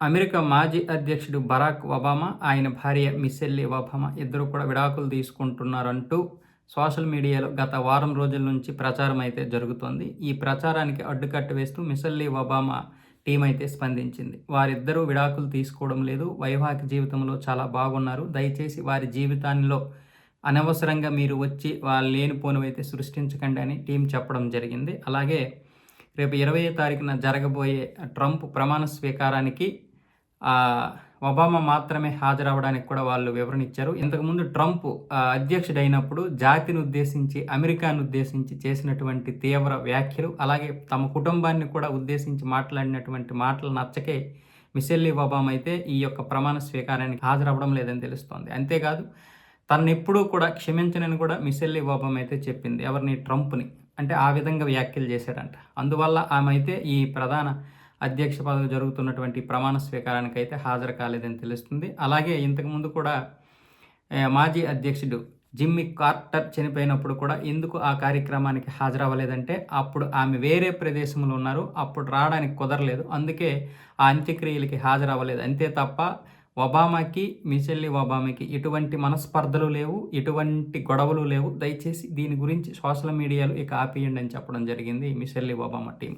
America మాజీ అధ్యక్షుడు Barack Obama ఆయన భార్య మిసెల్లి ఒబామా ఇద్దరు కూడా విడాకులు తీసుకుంటున్నారంటూ సోషల్ మీడియాలో గత వారం రోజుల నుంచి ప్రచారం అయితే జరుగుతోంది. ఈ ప్రచారానికి అడ్డుకట్ట వేస్తూ మిసెల్లి ఒబామా టీం అయితే స్పందించింది. వారిద్దరూ విడాకులు తీసుకోవడం లేదు వైవాహిక జీవితంలో చాలా బాగున్నారు. దయచేసి వారి జీవితాల్లో అనవసరంగా మీరు వచ్చి వాళ్ళు లేనిపోనివైతే సృష్టించకండి అని టీం చెప్పడం జరిగింది. అలాగే రేపు ఇరవై తారీఖున జరగబోయే ట్రంప్ ప్రమాణ స్వీకారానికి ఒబామా మాత్రమే హాజరవడానికి కూడా వాళ్ళు వివరణ ఇచ్చారు. ఇంతకుముందు ట్రంప్ అధ్యక్షుడైనప్పుడు జాతిని ఉద్దేశించి అమెరికాను ఉద్దేశించి చేసినటువంటి తీవ్ర వ్యాఖ్యలు అలాగే తమ కుటుంబాన్ని కూడా ఉద్దేశించి మాట్లాడినటువంటి మాటలు నచ్చకే మిసెల్లీ ఒబామా అయితే ఈ యొక్క ప్రమాణ స్వీకారానికి హాజరవ్వడం లేదని తెలుస్తోంది. అంతేకాదు తనని ఎప్పుడూ కూడా క్షమించనని కూడా మిసెల్లీ ఒబామా అయితే చెప్పింది ఎవరిని ట్రంప్ని. అంటే ఆ విధంగా వ్యాఖ్యలు చేశాడంట. అందువల్ల ఆమె అయితే ఈ ప్రధాన అధ్యక్ష పదవి జరుగుతున్నటువంటి ప్రమాణ స్వీకారానికి అయితే హాజరు కాలేదని తెలుస్తుంది. అలాగే ఇంతకుముందు కూడా మాజీ అధ్యక్షుడు జిమ్మి కార్టర్ చనిపోయినప్పుడు కూడా ఎందుకు ఆ కార్యక్రమానికి హాజరవ్వలేదంటే అప్పుడు ఆమె వేరే ప్రదేశంలో ఉన్నారు అప్పుడు రావడానికి కుదరలేదు. అందుకే ఆ అంత్యక్రియలకి హాజరవ్వలేదు. అంతే తప్ప ఒబామాకి మిచెల్లి ఒబామాకి ఎటువంటి మనస్పర్ధలు లేవు ఎటువంటి గొడవలు లేవు. దయచేసి దీని గురించి సోషల్ మీడియాలో ఇక ఆపేయండి అని చెప్పడం జరిగింది మిచెల్లి ఒబామా టీం.